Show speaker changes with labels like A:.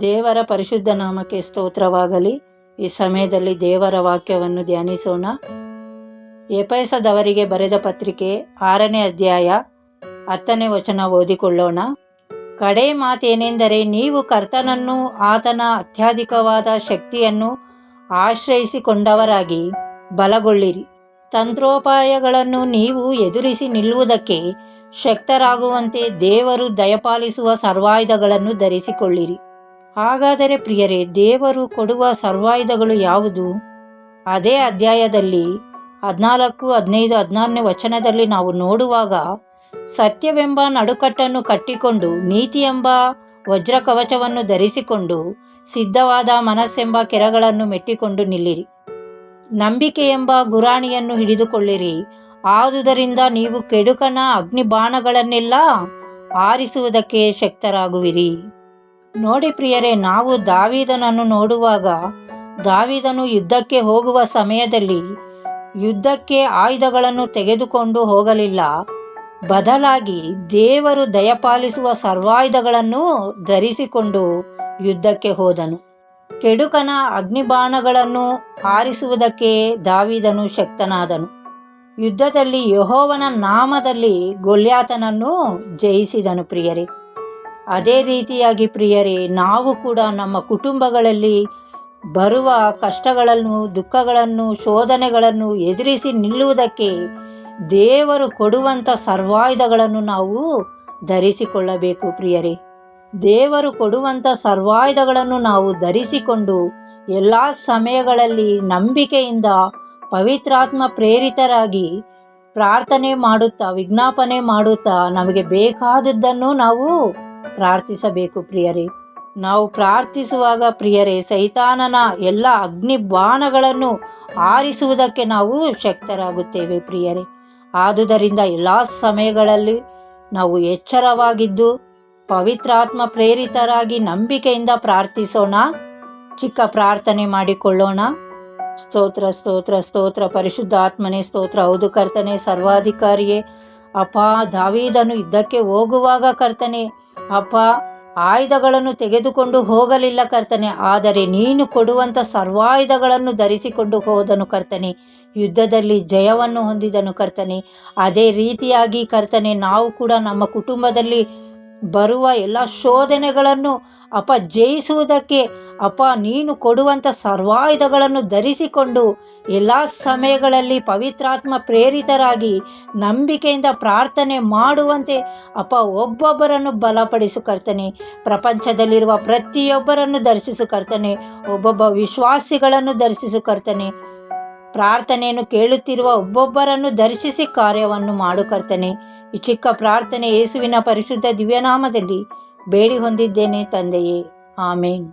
A: ದೇವರ ಪರಿಶುದ್ಧ ನಾಮಕ್ಕೆ ಸ್ತೋತ್ರವಾಗಲಿ. ಈ ಸಮಯದಲ್ಲಿ ದೇವರ ವಾಕ್ಯವನ್ನು ಧ್ಯಾನಿಸೋಣ. ಎಪೈಸದವರಿಗೆ ಬರೆದ ಪತ್ರಿಕೆ ಆರನೇ ಅಧ್ಯಾಯ ಹತ್ತನೇ ವಚನ ಓದಿಕೊಳ್ಳೋಣ. ಕಡೆ ಮಾತೇನೆಂದರೆ ನೀವು ಕರ್ತನನ್ನು, ಆತನ ಅತ್ಯಧಿಕವಾದ ಶಕ್ತಿಯನ್ನು ಆಶ್ರಯಿಸಿಕೊಂಡವರಾಗಿ ಬಲಗೊಳ್ಳಿರಿ. ತಂತ್ರೋಪಾಯಗಳನ್ನು ನೀವು ಎದುರಿಸಿ ನಿಲ್ಲುವುದಕ್ಕೆ ಶಕ್ತರಾಗುವಂತೆ ದೇವರು ದಯಪಾಲಿಸುವ ಸರ್ವಾಯುಧಗಳನ್ನು ಧರಿಸಿಕೊಳ್ಳಿರಿ. ಹಾಗಾದರೆ ಪ್ರಿಯರೇ, ದೇವರು ಕೊಡುವ ಸರ್ವಾಯುಧಗಳು ಯಾವುದು? ಅದೇ ಅಧ್ಯಾಯದಲ್ಲಿ ಹದಿನಾಲ್ಕು, ಹದಿನೈದು, ಹದಿನಾರನೇ ವಚನದಲ್ಲಿ ನಾವು ನೋಡುವಾಗ, ಸತ್ಯವೆಂಬ ನಡುಕಟ್ಟನ್ನು ಕಟ್ಟಿಕೊಂಡು ನೀತಿ ಎಂಬ ವಜ್ರ ಕವಚವನ್ನು ಧರಿಸಿಕೊಂಡು, ಸಿದ್ಧವಾದ ಮನಸ್ಸೆಂಬ ಕೆರಗಳನ್ನು ಮೆಟ್ಟಿಕೊಂಡು ನಿಲ್ಲಿರಿ. ನಂಬಿಕೆ ಎಂಬ ಗುರಾಣಿಯನ್ನು ಹಿಡಿದುಕೊಳ್ಳಿರಿ. ಆದುದರಿಂದ ನೀವು ಕೆಡುಕನ ಅಗ್ನಿಬಾಣಗಳನ್ನೆಲ್ಲ ಆರಿಸುವುದಕ್ಕೆ ಶಕ್ತರಾಗುವಿರಿ. ನೋಡಿ ಪ್ರಿಯರೇ, ನಾವು ದಾವಿದನನ್ನು ನೋಡುವಾಗ, ದಾವಿದನು ಯುದ್ಧಕ್ಕೆ ಹೋಗುವ ಸಮಯದಲ್ಲಿ ಯುದ್ಧಕ್ಕೆ ಆಯುಧಗಳನ್ನು ತೆಗೆದುಕೊಂಡು ಹೋಗಲಿಲ್ಲ. ಬದಲಾಗಿ ದೇವರು ದಯಪಾಲಿಸುವ ಸರ್ವಾಯುಧಗಳನ್ನು ಧರಿಸಿಕೊಂಡು ಯುದ್ಧಕ್ಕೆ ಹೋದನು. ಕೆಡುಕನ ಅಗ್ನಿಬಾಣಗಳನ್ನು ಹಾರಿಸುವುದಕ್ಕೆ ದಾವಿದನು ಶಕ್ತನಾದನು. ಯುದ್ಧದಲ್ಲಿ ಯಹೋವನ ನಾಮದಲ್ಲಿ ಗೊಲ್ಯಾತನನ್ನು ಜಯಿಸಿದನು ಪ್ರಿಯರೇ. ಅದೇ ರೀತಿಯಾಗಿ ಪ್ರಿಯರೇ, ನಾವು ಕೂಡ ನಮ್ಮ ಕುಟುಂಬಗಳಲ್ಲಿ ಬರುವ ಕಷ್ಟಗಳನ್ನು, ದುಃಖಗಳನ್ನು, ಶೋಧನೆಗಳನ್ನು ಎದುರಿಸಿ ನಿಲ್ಲುವುದಕ್ಕೆ ದೇವರು ಕೊಡುವಂಥ ಸರ್ವಾಯುಧಗಳನ್ನು ನಾವು ಧರಿಸಿಕೊಳ್ಳಬೇಕು ಪ್ರಿಯರೇ. ದೇವರು ಕೊಡುವಂಥ ಸರ್ವಾಯುಧಗಳನ್ನು ನಾವು ಧರಿಸಿಕೊಂಡು ಎಲ್ಲ ಸಮಯಗಳಲ್ಲಿ ನಂಬಿಕೆಯಿಂದ ಪವಿತ್ರಾತ್ಮ ಪ್ರೇರಿತರಾಗಿ ಪ್ರಾರ್ಥನೆ ಮಾಡುತ್ತಾ, ವಿಜ್ಞಾಪನೆ ಮಾಡುತ್ತಾ ನಮಗೆ ಬೇಕಾದದ್ದನ್ನು ನಾವು ಪ್ರಾರ್ಥಿಸಬೇಕು ಪ್ರಿಯರೇ. ನಾವು ಪ್ರಾರ್ಥಿಸುವಾಗ ಪ್ರಿಯರೇ, ಸೈತಾನನ ಎಲ್ಲ ಅಗ್ನಿ ಬಾಣಗಳನ್ನು ಆರಿಸುವುದಕ್ಕೆ ನಾವು ಶಕ್ತರಾಗುತ್ತೇವೆ ಪ್ರಿಯರೇ. ಆದುದರಿಂದ ಎಲ್ಲ ಸಮಯಗಳಲ್ಲಿ ನಾವು ಎಚ್ಚರವಾಗಿದ್ದು, ಪವಿತ್ರಾತ್ಮ ಪ್ರೇರಿತರಾಗಿ ನಂಬಿಕೆಯಿಂದ ಪ್ರಾರ್ಥಿಸೋಣ, ಚಿಕ್ಕ ಪ್ರಾರ್ಥನೆ ಮಾಡಿಕೊಳ್ಳೋಣ. ಸ್ತೋತ್ರ ಸ್ತೋತ್ರ ಸ್ತೋತ್ರ. ಪರಿಶುದ್ಧ ಆತ್ಮನೇ ಸ್ತೋತ್ರ. ಹೌದು ಕರ್ತನೆ, ಸರ್ವಾಧಿಕಾರಿಯೇ. ಅಪ ದಾವೀದನು ಇದ್ದಕ್ಕೆ ಹೋಗುವಾಗ ಕರ್ತನೆ ಅಪ್ಪ ಆಯುಧಗಳನ್ನು ತೆಗೆದುಕೊಂಡು ಹೋಗಲಿಲ್ಲ ಕರ್ತನೆ, ಆದರೆ ನೀನು ಕೊಡುವಂಥ ಸರ್ವಾಯುಧಗಳನ್ನು ಧರಿಸಿಕೊಂಡು ಹೋದನು ಕರ್ತನೆ. ಯುದ್ಧದಲ್ಲಿ ಜಯವನ್ನು ಹೊಂದಿದನು ಕರ್ತನೆ. ಅದೇ ರೀತಿಯಾಗಿ ಕರ್ತನೆ, ನಾವು ಕೂಡ ನಮ್ಮ ಕುಟುಂಬದಲ್ಲಿ ಬರುವ ಎಲ್ಲ ಶೋಧನೆಗಳನ್ನು ಅಪ ಜಯಿಸುವುದಕ್ಕೆ, ಅಪ ನೀನು ಕೊಡುವಂಥ ಸರ್ವಾಯುಧಗಳನ್ನು ಧರಿಸಿಕೊಂಡು ಎಲ್ಲ ಸಮಯಗಳಲ್ಲಿ ಪವಿತ್ರಾತ್ಮ ಪ್ರೇರಿತರಾಗಿ ನಂಬಿಕೆಯಿಂದ ಪ್ರಾರ್ಥನೆ ಮಾಡುವಂತೆ ಅಪ ಒಬ್ಬೊಬ್ಬರನ್ನು ಬಲಪಡಿಸು ಕರ್ತನೆ. ಪ್ರಪಂಚದಲ್ಲಿರುವ ಪ್ರತಿಯೊಬ್ಬರನ್ನು ದರ್ಶಿಸು ಕರ್ತನೆ. ಒಬ್ಬೊಬ್ಬ ವಿಶ್ವಾಸಿಗಳನ್ನು ದರ್ಶಿಸು ಕರ್ತನೆ. ಪ್ರಾರ್ಥನೆಯನ್ನು ಕೇಳುತ್ತಿರುವ ಒಬ್ಬೊಬ್ಬರನ್ನು ದರ್ಶಿಸಿ ಕಾರ್ಯವನ್ನು ಮಾಡು ಕರ್ತನೆ. ಈ ಚಿಕ್ಕ ಪ್ರಾರ್ಥನೆ ಯೇಸುವಿನ ಪರಿಶುದ್ಧ ದಿವ್ಯನಾಮದಲ್ಲಿ ಬೇಡಿ ಹೊಂದಿದ್ದೇನೆ ತಂದೆಯೇ. ಆಮೇನ್.